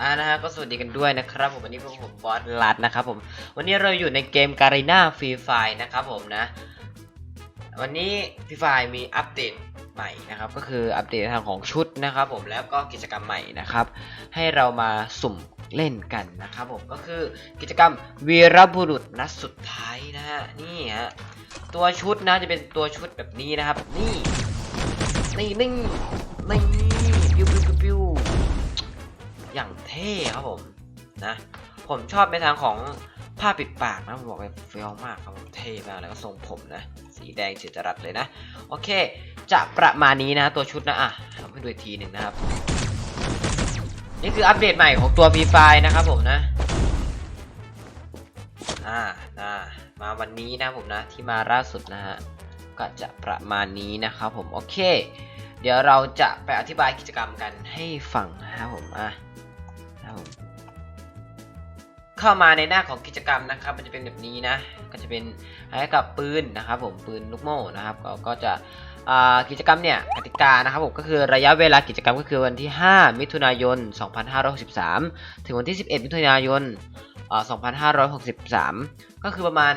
อ่านะฮะก็สวัสดีกันด้วยนะครับผมวันนี้พวกผมบอสลัดนะครับผมวันนี้เราอยู่ในเกมการีนาฟรีไฟนะครับผมนะ วันนี้ฟรีไฟมีอัปเดตใหม่นะครับ ก็คืออัปเดตทางของชุดนะครับผมแล้วก็กิจกรรมใหม่นะครับ ให้เรามาสุ่มเล่นกันนะครับผมก็คือกิจกรรมวีรบุรุษนัดสุดท้ายนะฮะนี่ฮะตัวชุดนะจะเป็นตัวชุดแบบนี้นะครับ นี่นี่นี่นี่ปิ้วปิ้ว อย่างเท่ครับผมนะ ผมชอบในทางของผ้าปิดปากนะผมบอกเลยเฟี้ยวมากครับผมเท่มากแล้วก็ทรงผมนะ สีแดงเฉดจรัสเลยนะ โอเค จะประมาณนี้นะตัวชุดนะอะทำให้ดูอีกทีหนึ่งนะครับ นี่คืออัปเดตใหม่ของตัว v ีไฟนะครับผมนะอ่านะมาวันนี้นะผมนะ ที่มาล่าสุดนะฮะก็จะประมาณนี้นะครับผมโอเค เดี๋ยวเราจะไปอธิบายกิจกรรมกันให้ฟังนะครับผมอะ ครับเข้ามาในหน้าของกิจกรรมนะครับ มันจะเป็นแบบนี้นะ ก็จะเป็นให้กับปืนนะครับผมปืนลูกโม่นะครับ ก็ก็จะกิจกรรมเนี่ยกติกานะครับผมก็คือระยะเวลากิจกรรมก็คือวันที่ 5 มิถุนายน 2563 ถึงวันที่ 11 มิถุนายนอ่า2563 ก็คือประมาณ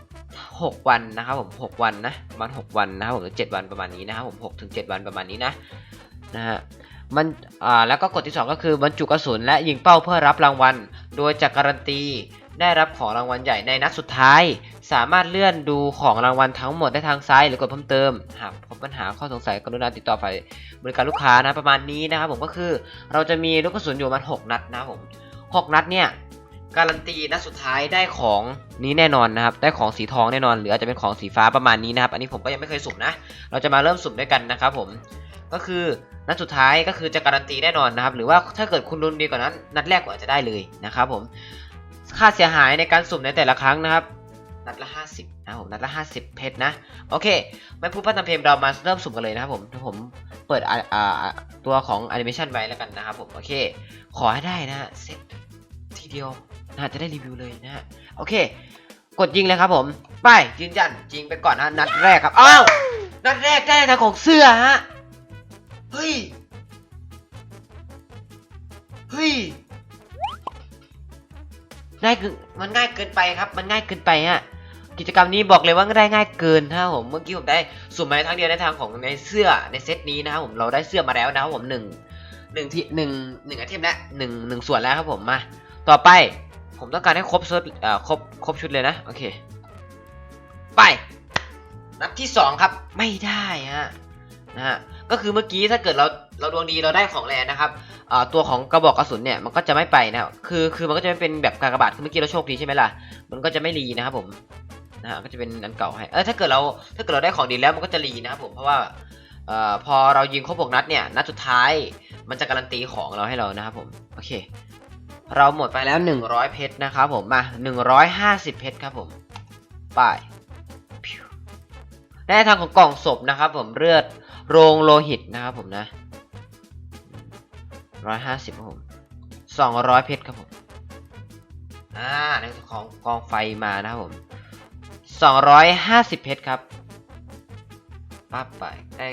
6 วันนะครับผม 6 วันนะประมาณ 6 วันนะครับผมหรือ7วันประมาณนี้นะครับผม 6 ถึง 7 วันประมาณนี้นะนะฮะ มันอ่าแล้วก็กฎที่ 2 ก็คือบรรจุกระสุนและยิงเป้าเพื่อรับรางวัล โดยจะการันตีได้รับของรางวัลใหญ่ในนัดสุดท้าย สามารถเลื่อนดูของรางวัลทั้งหมดได้ทางซ้ายหรือกดเพิ่มเติม หากพบปัญหาข้อสงสัยกรุณาติดต่อฝ่ายบริการลูกค้านะประมาณนี้นะครับผมก็คือเราจะมีลูกกระสุนอยู่ประมาณ6นัดนะผม6นัดเนี่ยการันตีนัดสุดท้ายได้ของนี้แน่นอนนะครับ ได้ของสีทองแน่นอน หรืออาจจะเป็นของสีฟ้าประมาณนี้นะครับ อันนี้ผมก็ยังไม่เคยสุ่มนะ เราจะมาเริ่มสุ่มด้วยกันนะครับผม ก็คือนัดสุดท้ายก็คือจะการันตีแน่นอนนะครับ หรือว่าถ้าเกิดคุณรุนดีกว่านั้น นัดแรกก็อาจจะได้เลยนะครับผมค่าเสียหายในการสุ่มในแต่ละครั้งนะครับ นัดละ 50นะครับผมนัดละ 50 เพชรนะ โอเค ไม่พูดพร่ำทำเพลงเรามาเริ่มสุ่มกันเลยนะครับผมถ้าผมเปิดตัวของแอนิเมชันไว้แล้วกันนะครับผมโอเค ขอให้ได้นะเสร็จทีเดียวนะจะได้รีวิวเลยนะฮะโอเค กดยิงเลยครับผม ไปยืนยันยิงไปก่อนนะนัดแรกครับอ้าวนัดแรกได้ทางของเสื้อฮะ เฮ้ย เฮ้ย ง่ายเกินมันง่ายเกินไปครับ มันง่ายเกินไปฮะ กิจกรรมนี้บอกเลยว่าได้ง่ายเกินถ้าผม เมื่อกี้ผมได้สุ่มมาทั้งเดียวในทางของในเสื้อในเซตนี้นะครับผม เราได้เสื้อมาแล้วนะครับผมหนึ่งหนึ่งที่หนึ่งหนึ่งไอเทมแล้วหนึ่งหนึ่งส่วนแล้วครับผมมา ต่อไปผมต้องการให้ครบชุดเอ่อครบครบชุดเลยนะ โอเค ไป นัดที่สองครับ ไม่ได้ฮะ นะฮะ ก็คือเมื่อกี้ถ้าเกิดเราเราดวงดีเราได้ของแรงนะครับตัวของกระบอกกระสุนเนี่ยมันก็จะไม่ไปนะคือคือมันก็จะไม่เป็นแบบกากบาทคือเมื่อกี้เราโชคดีใช่ไหมล่ะมันก็จะไม่รีนะครับผมนะฮะก็จะเป็นอันเก่าให้เออถ้าเกิดเราถ้าเกิดเราได้ของดีแล้วมันก็จะรีนะครับผมเพราะว่าเอ่อพอเรายิงครบหกนัดเนี่ยนัดสุดท้ายมันจะการันตีของเราให้เรานะครับผมโอเค เราหมดไปแล้ว 100 เพชรนะครับผมมา150 เพชรครับผมไปพิวได้ทางของกล่องศพนะครับผมเลือด โรงโลหิตนะครับผมนะ150ครับผม200เพชรครับผม อ่าในส่วนของกองไฟมานะครับผม250เพชรครับปั๊บไปได้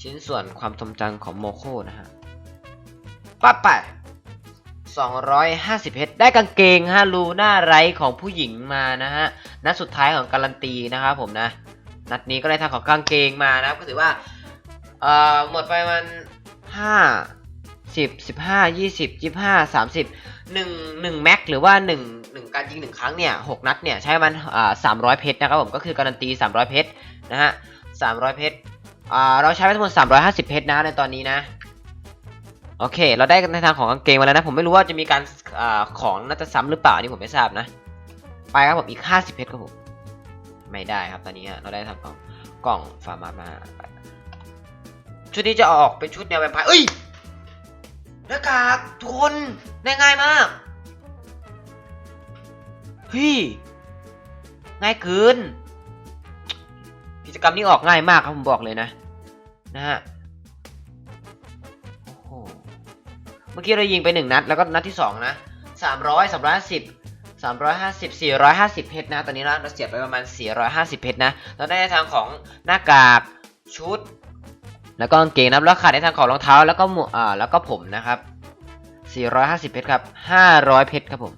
ชิ้นส่วนความทรงจำของโมโคนะฮะปั๊บไป250เพชรได้กางเกงฮะลูหน้าไรของผู้หญิงมานะฮะนัดสุดท้ายของการันตีนะครับผมนะนัดนี้ก็ได้ทางของกางเกงมานะครับก็ถือว่า เอ่อหมดไปมัน5 10 15 20 25 30 1 1แม็กหรือว่า1 1การยิง1ครั้งเนี่ย6นัดเนี่ยใช้มันอ่า300เพชรนะครับผมก็คือการันตี300เพชรนะฮะ300เพชรอ่าเราใช้ไปทั้งหมด350เพชรนะในตอนนี้นะโอเค เราได้ในทางของกางเกงมาแล้วนะ ผมไม่รู้ว่าจะมีการอาของน่าจะซ้ำหรือเปล่านี่ผมไม่ทราบนะ ไปครับผมอีก 50 เพชรครับผม ไม่ได้ครับตอนนี้เราได้ทำกล่องกล่องฟาร์มามา ชุดนี้จะออกเป็นชุดแนวแวมไพร์เอ้ยหน้ากากทุกคนง่ายมากเฮ้ยง่ายเกินกิจกรรมนี้ออกง่ายมากครับผมบอกเลยนะนะฮะเมื่อกี้เรายิงไปหนึ่งนัดแล้วก็นัดที่สองนะสามร้อยสามร้อยห้าสิบสามร้อยห้าสิบสี่ร้อยห้าสิบเพชรนะ ตอนนี้เราเสียไปประมาณสี่ร้อยห้าสิบเพชรนะ เราได้ทางของหน้ากากชุด แล้วก็กางเกงนะครับแล้วขาดในทางของรองเท้าแล้วก็หมวกอ่าแล้วก็ผมนะครับ 450 เพชรครับ 500 เพชรครับผม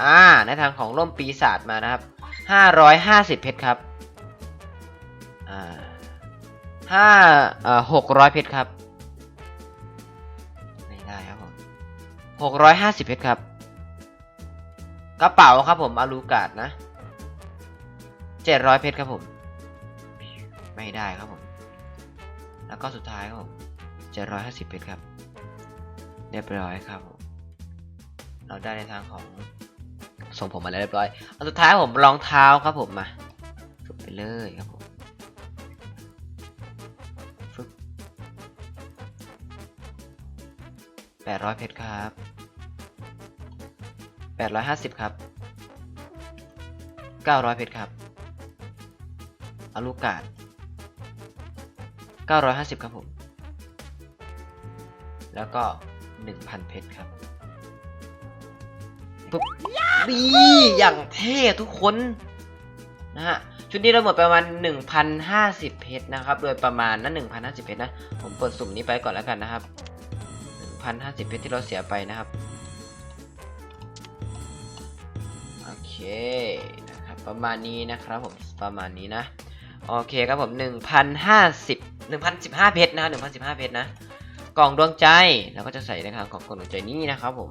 อ่า ในทางของร่มปีศาจมานะครับ 550 เพชรครับ อ่าห้าเอ่อ600 เพชรครับ ไม่ได้ครับผม650 เพชรครับ กระเป๋าครับผมอารูการ์ดนะ 700 เพชรครับผม ไม่ได้ครับผม แล้วก็สุดท้ายครับผม750เพชรครับ เรียบร้อยครับผม เราได้ในทางของส่งผมมาแล้วเรียบร้อยอันสุดท้ายผมรองเท้าครับผมมาฝึกไปเลยครับผมฝึก800เพชรครับ850ครับ900เพชรครับอลูกาด 950 ครับผม แล้วก็ 1,000 เพชรครับปุ๊บดีอย่างเท่ทุกคนนะฮะชุดนี้เราหมดประมาณ 1,050 เพชรนะครับ โดยประมาณนะ1,050 เพชรนะ ผมเปิดสุ่มนี้ไปก่อนแล้วกันนะครับ 1,050 เพชรที่เราเสียไปนะครับ โอเคนะครับ ประมาณนี้นะครับผม ประมาณนี้นะ โอเคครับผม 1,050 1,015 เพชรนะ1,015 เพชรนะ กล่องดวงใจเราก็จะใส่ในทางของกล่องดวงใจนี้นะครับผม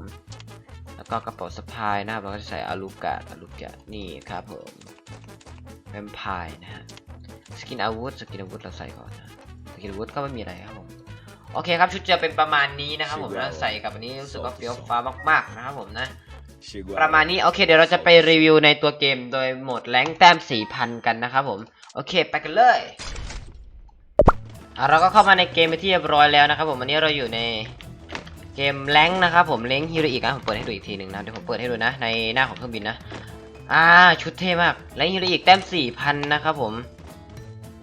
แล้วก็กระเป๋าสะพายนะครับเราก็จะใส่อาลูกาดอาลูกาดนี่ครับผมแวมไพร์นะฮะ สกินอาวุธ สกินอาวุธเราใส่ก่อนนะ สกินอาวุธก็ไม่มีอะไรครับผม โอเคครับชุดจะเป็นประมาณนี้นะครับผมนะใส่กับอันนี้รู้สึกว่าเฟี้ยวฟ้ามากๆนะครับผมนะประมาณนี้โอเคเดี๋ยวเราจะไปรีวิวในตัวเกมโดยโหมดแรงค์แต้ม 4,000 กันนะครับผม โอเค ไปกันเลยอะ เราก็เข้ามาในเกมไปที่เรียบร้อยแล้วนะครับผมวันนี้เราอยู่ในเกมแรงนะครับผมแรงฮีโร่อีกนะผมเปิดให้ดูอีกทีหนึ่งนะเดี๋ยวผมเปิดให้ดูนะ ในหน้าของเครื่องบินนะอ่าชุดเท่มากแรงฮีโร่อีกแต้ม4,000นะครับผม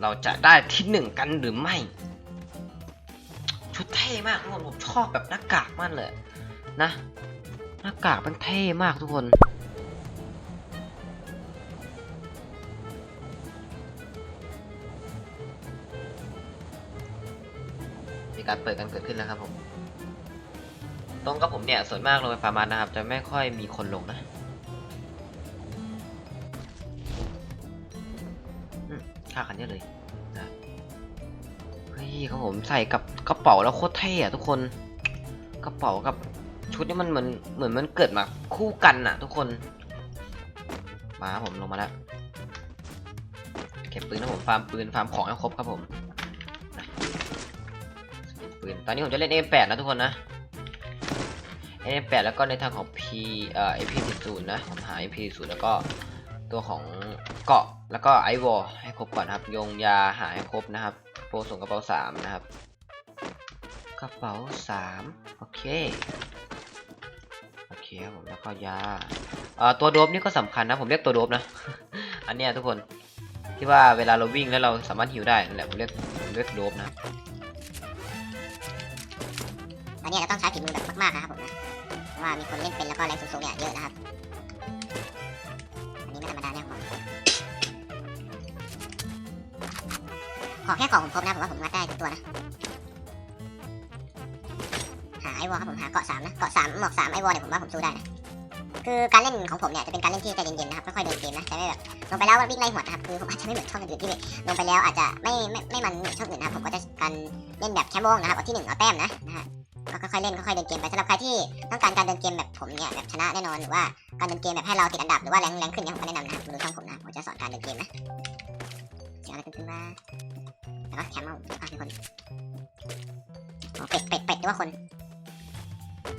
เราจะได้ที่หนึ่งกันหรือไม่ ชุดเท่มากทุกคนผมชอบแบบหน้ากากมากเลยนะหน้ากากมันเท่มากทุกคน การเปิดกันเกิดขึ้นแล้วครับผม ตรงกับผมเนี่ยส่วนมากโรงไฟฟ้ามันนะครับ จะไม่ค่อยมีคนลงนะอืมค่าขันเยอะเลยนะเฮ้ยครับผมใส่กับกระเป๋าแล้วโคตรเท่อะทุกคนกระเป๋ากับชุดนี้มันเหมือนเหมือนมันเกิดมาคู่กันอะทุกคน มาครับผมลงมาแล้วเก็บปืนนะผมฟาร์มปืนฟาร์มของให้ครบครับผม ปืน ตอนนี้ผมจะเล่น M8 นะทุกคนนะ M8 แล้วก็ในทางของ P เอ่อ MP40 นะ ผมหา MP40 แล้วก็ตัวของเกาะแล้วก็ไอวอลให้ครบก่อนครับ ยงยาหาให้ครบนะครับโปรส่งกระเป๋าสามนะครับ กระเป๋าสามโอเคโอเคครับผมแล้วก็ยาเอ่อตัวโดบนี่ก็สำคัญนะ ผมเรียกตัวโดบนะ อันเนี้ยทุกคนที่ว่าเวลาเราวิ่งแล้วเราสามารถฮิวได้นั่นแหละผมเรียกผมเรียกโดบนะ อันนี้เราต้องใช้ฝีมือแบบมากๆนะครับผมนะเพราะว่ามีคนเล่นเป็นแล้วก็แรงสูงๆเนี่ยเยอะนะครับ อันนี้ไม่ธรรมดาแน่ผมขอแค่ของผมครบนะผมว่าผมงัดได้ทุกตัวนะ หาไอวอลครับผมหาเกาะสามนะเกาะสามหมวกสามไอวอลเนี่ยผมว่าผมสู้ได้นะคือการเล่นของผมเนี่ยจะเป็นการเล่นที่ใจเย็นๆนะครับค่อยๆเดินเกมนะจะไม่แบบลงไปแล้ววิ่งไล่หัวนะครับคือผมอาจจะไม่เหมือนช่องอื่นที่ลงไปแล้วอาจจะไม่ไม่ไม่มันช่องอื่นนะครับผมก็จะการเล่นแบบแคมโมงนะครับเอาที่หนึ่งเอาแต้มนะนะฮะ ก็ค่อยๆเล่นค่อยๆเดินเกมไปสำหรับใครที่ต้องการการเดินเกมแบบผมเนี่ยแบบชนะแน่นอนหรือว่าการเดินเกมแบบให้เราติดอันดับหรือว่าแรงแรงขึ้นเนี่ยผมก็แนะนำนะครับดูช่องผมนะผมจะสอนการเดินเกมนะเสียงอะไรขึ้นมาแล้วก็แคมเอาอะมีคนอ๋อเป็ดเป็ดเป็ดหรือว่าคน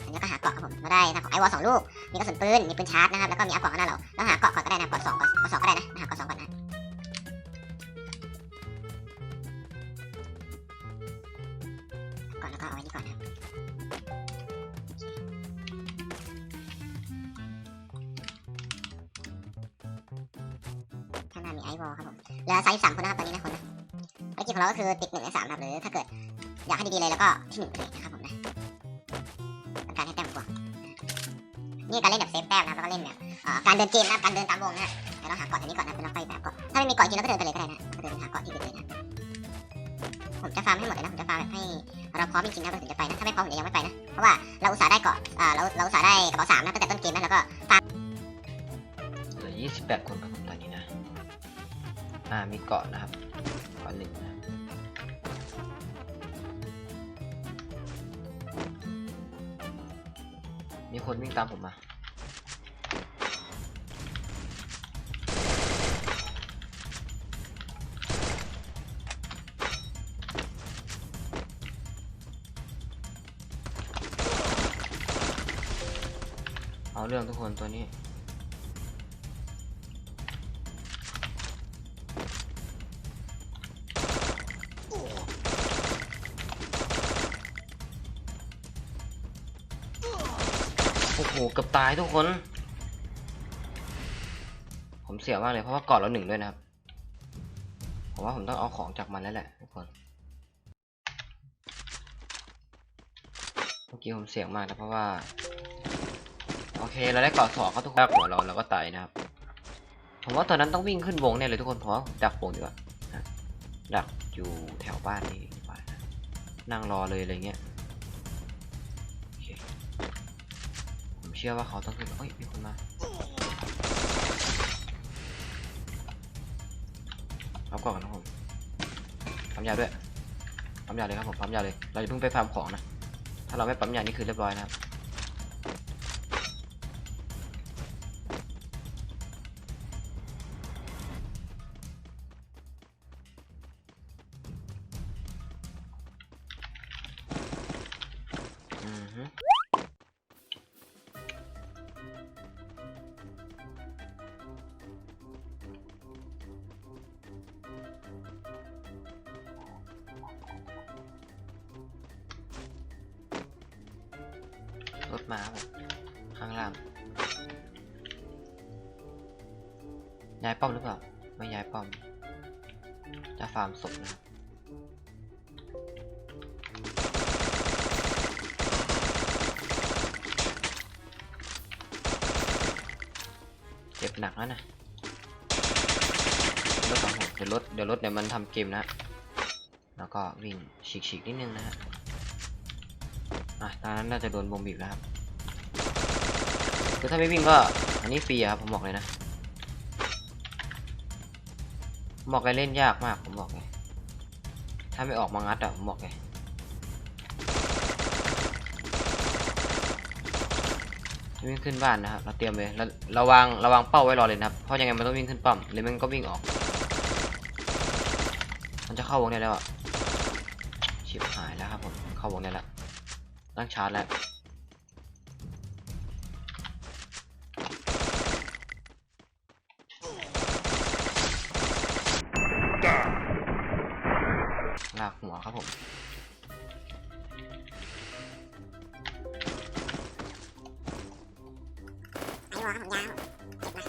อันนี้ก็หาเกาะครับผมมาได้นะของไอวอลสองลูกมีกระสุนปืนมีปืนชาร์จนะครับแล้วก็มีอัพเกาะข้างหน้าเราแล้วหาเกาะก่อนก็ได้นะเกาะสองกาะเกาะสองก็ได้นะหาเกาะสองก่อนนะ เราก็คือติดหนึ่งในสามครับหรือถ้าเกิดอยากให้ดีๆเลยแล้วก็ที่หนึ่งไปเลยนะครับผมนะการให้แต้มกว่านี่การเล่นแบบเซฟแต้มนะแล้วก็เล่นแบบการเดินเกมนะการเดินตามวงนะฮะเดี๋ยวเราหาเกาะอันนี้ก่อนนะเป็นเราไปแบบเกาะถ้าไม่มีเกาะจริงเราก็เดินไปเลยก็ได้นะก็เดินหาเกาะที่อื่นเลยนะผมจะฟาร์มให้หมดเลยนะผมจะฟาร์มแบบให้เราพร้อมจริงๆนะเราถึงจะไปนะถ้าไม่พร้อมผมจะยังไม่ไปนะเพราะว่าเราอุตส่าห์ได้เกาะอ่าเราเราอุตส่าห์ได้กระเป๋าสามนะตั้งแต่ต้นเกมนะแล้วก็ฟาร์มเหลือ28คนครับผมตอนนี้นะอ่ามีเกาะนะครับเกาะหนึ่งนะ คนวิ่งตามผมมา เอาเรื่องทุกคนตัวนี้ กือบตายทุกคน ผมเสียมากเลยเพราะว่าก่อนเราหนึ่งด้วยนะครับ ผมว่าผมต้องเอาของจากมันแล้วแหละทุกคนเมื่อกี้ผมเสียงมากนะเพราะว่า โอเคเราได้เกาะสองเขาทุกคนหัวเราเราก็ตายนะครับ ผมว่าตอนนั้นต้องวิ่งขึ้นวงเนี่ยเลยทุกคนเพราะดักวงดีกว่านะดักอยู่แถวบ้านนี่ดีกว่านั่งรอเลยอะไรเงี้ย ชื่อว่าเขาต้องขึ้นเอ้ย มีคนมารับก่อนนะผมปั๊มยาด้วยปั๊มยาเลยครับผมปั๊มยาเลย เราจะเพิ่งไปฟาร์มของนะ ถ้าเราไม่ปั๊มยานี่คือเรียบร้อยนะครับ มาครับข้างล่าง ย้ายป้อมหรือเปล่า ไม่ย้ายป้อม จะฟาร์มศพนะครับเจ็บหนักแล้วนะรถของผมเดี๋ยวรถเดี๋ยวรถเดี๋ยวมันทำเกมนะ แล้วก็วิ่งฉีกๆนิดนึงนะฮะอะตอนนั้นน่าจะโดนบอมบีบแล้วครับ คือถ้าไม่วิ่งก็อันนี้ฟรีอะครับผมบอกเลยนะผมบอกเลยเล่นยากมากผมบอกเลยถ้าไม่ออกมางัดอะผมบอกเลยวิ่งขึ้นบ้านนะครับเราเตรียมเลยแล้วระวังระวังเป้าไว้รอเลยนะครับเพราะยังไงมันต้องวิ่งขึ้นป้อมหรือมันก็วิ่งออก มันจะเข้าวงได้แล้วอะชิบหายแล้วครับผมเข้าวงได้แล้วตั้งชาร์จแล้ว วครับผมไอ้วอครับผมยาวเจ็บนะ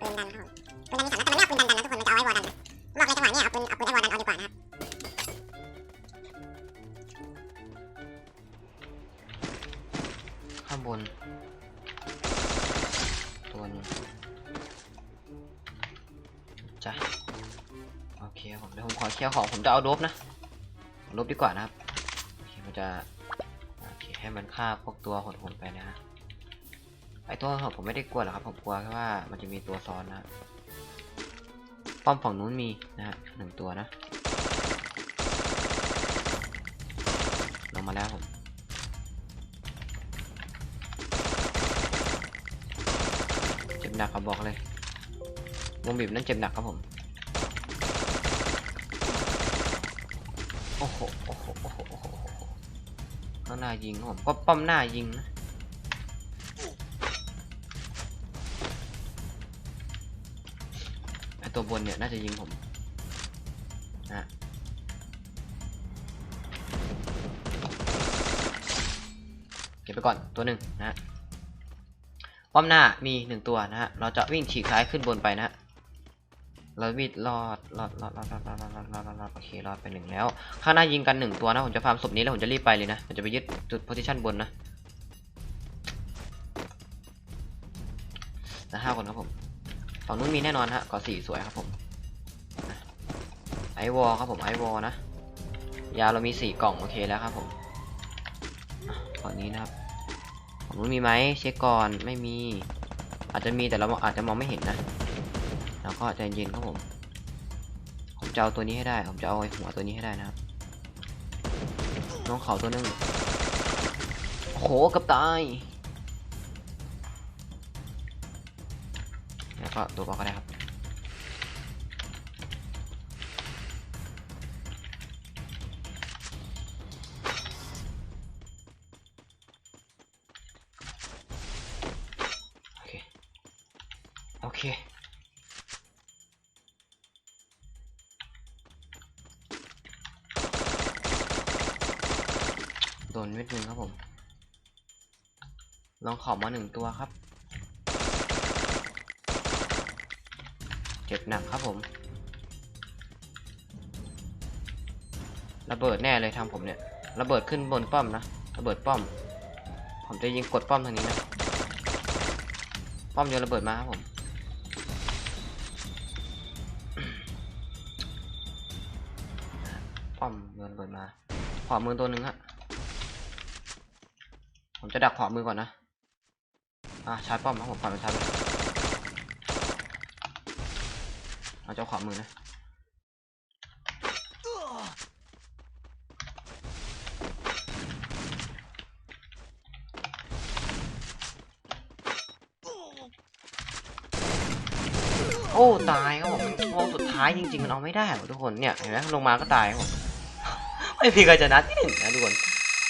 ปืนดันครับผมปืนดันมีสามนัดแต่มันไม่เอาปืนดันดันนะทุกคนมันจะเอาไอ้วอดันนะบอกเลยจังหวะนี้เอาปืนเอาปืนไอ้วอดันเอาดีกว่านะครับข้างบนตัวนึงจ้ะโอเคครับผมเดี๋ยวผมขอเคลียร์ของผมจะเอาโดบนะ ดีกว่านะครับโอเคมันจะโอเคให้มันฆ่าพวกตัวโหดๆไปนะฮะไอตัวหดผมไม่ได้กลัวหรอกครับผมกลัวแค่ว่ามันจะมีตัวซ้อนนะป้อมฝั่งนู้นมีนะฮะหนึ่งตัวนะลงมาแล้วผมเจ็บหนักครับบอกเลยวงบีบนั้นเจ็บหนักครับผม โอ้โหโอ้โหโอ้โหโอ้โหข้างหน้ายิงผมก็ป้อมหน้ายิงนะไอตัวบนเนี่ยน่าจะยิงผมนะเก็บไปก่อนตัวหนึ่งนะฮะป้อมหน้ามีหนึ่งตัวนะฮะ เราจะวิ่งฉีกซ้ายขึ้นบนไปนะ เราวิดรอดรอดรอดรอดรอดรอดรอดรอดรอดรอดโอเครอดไปหนึ่งแล้ว ข้างหน้ายิงกันหนึ่งตัวนะ ผมจะฟาร์มศพนี้แล้วผมจะรีบไปเลยนะ ผมจะไปยึดจุดโพซิชันบนนะนะห้าคนครับผมฝั่งนู้นมีแน่นอนฮะก่อสี่สวยครับผม ไอวอลครับผมไอวอลนะ ยาเรามีสี่กล่องโอเคแล้วครับผมอะก่อนี้นะครับผมรู้นมีไหมเช็คก่อนไม่มี อาจจะมีแต่เราอาจจะมองไม่เห็นนะ แล้วก็ใจเย็นครับผม ผมจะเอาตัวนี้ให้ได้ ผมจะเอาไอ้หัวตัวนี้ให้ได้นะครับ น้องเขาตัวหนึงโอ้โหกับตายแล้วก็ตัวบอกก็ได้ครับโอเคโอเค นเม็ดหนึ่งครับผม ลองขอบมาหนึ่งตัวครับ เจ็บหนักครับผม ระเบิดแน่เลยทำผมเนี่ย ระเบิดขึ้นบนป้อมนะ ระเบิดป้อม ผมจะยิงกดป้อมทางนี้นะ ป้อมโยนระเบิดมาครับผมป้อมโยนระเบิดมาขวามือตัวหนึ่งฮะ ผมจะดักขวามือก่อนนะ อ่าชาร์จป้อมครับผมปล่อยมันชาร์จเอาเจ้าขวามือนะโอ้ตายครับผมวงสุดท้ายจริงๆมันเอาไม่ได้ทุกคนเนี่ยเห็นไหมลงมาก็ตายครับผมไม่มีใครชนะที่หนึ่งนะทุกคน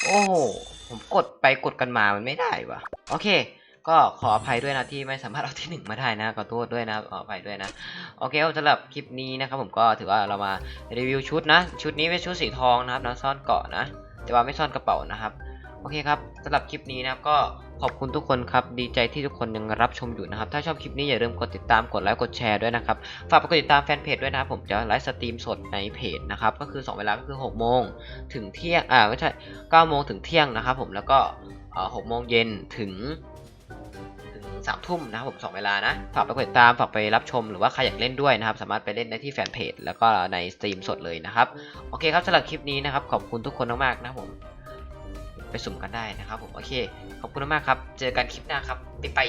โอ้ ผมกดไปกดกันมามันไม่ได้วะโอเค ก็ขออภัยด้วยนะที่ไม่สามารถเอาที่หนึ่งมาได้นะขอโทษด้วยนะขออภัยด้วยนะโอเคสำหรับคลิปนี้นะครับผมก็ถือว่าเรามารีวิวชุดนะ ชุดนี้เป็นชุดสีทองนะครับนะซ่อนเกาะนะ แต่ว่าไม่ซ่อนกระเป๋านะครับ โอเคครับสำหรับคลิปนี้นะครับก็ขอบคุณทุกคนครับดีใจที่ทุกคนยังรับชมอยู่นะครับ ถ้าชอบคลิปนี้อย่าลืมกดติดตามกดไลค์กดแชร์ด้วยนะครับฝากไปกดติดตามแฟนเพจด้วยนะครับผมจะไลฟ์สตรีมสดในเพจนะครับก็คือ 2 เวลาก็คือ6โมงถึงเที่ยงอ่าไม่ใช่9โมงถึงเที่ยงนะครับผมแล้วก็เอ่อ6โมงเย็นถึงถึงสามทุ่มนะครับผมสองเวลานะฝากไปกดติดตามฝากไปรับชมหรือว่าใครอยากเล่นด้วยนะครับ สามารถไปเล่นได้ที่แฟนเพจแล้วก็ในสตรีมสดเลยนะครับโอเคครับสำหรับคลิปนี้นะครับขอบคุณทุกคนมากๆนะครับผม สุ่มกันได้นะครับผมโอเค ขอบคุณมากครับ เจอกันคลิปหน้าครับ ไปไป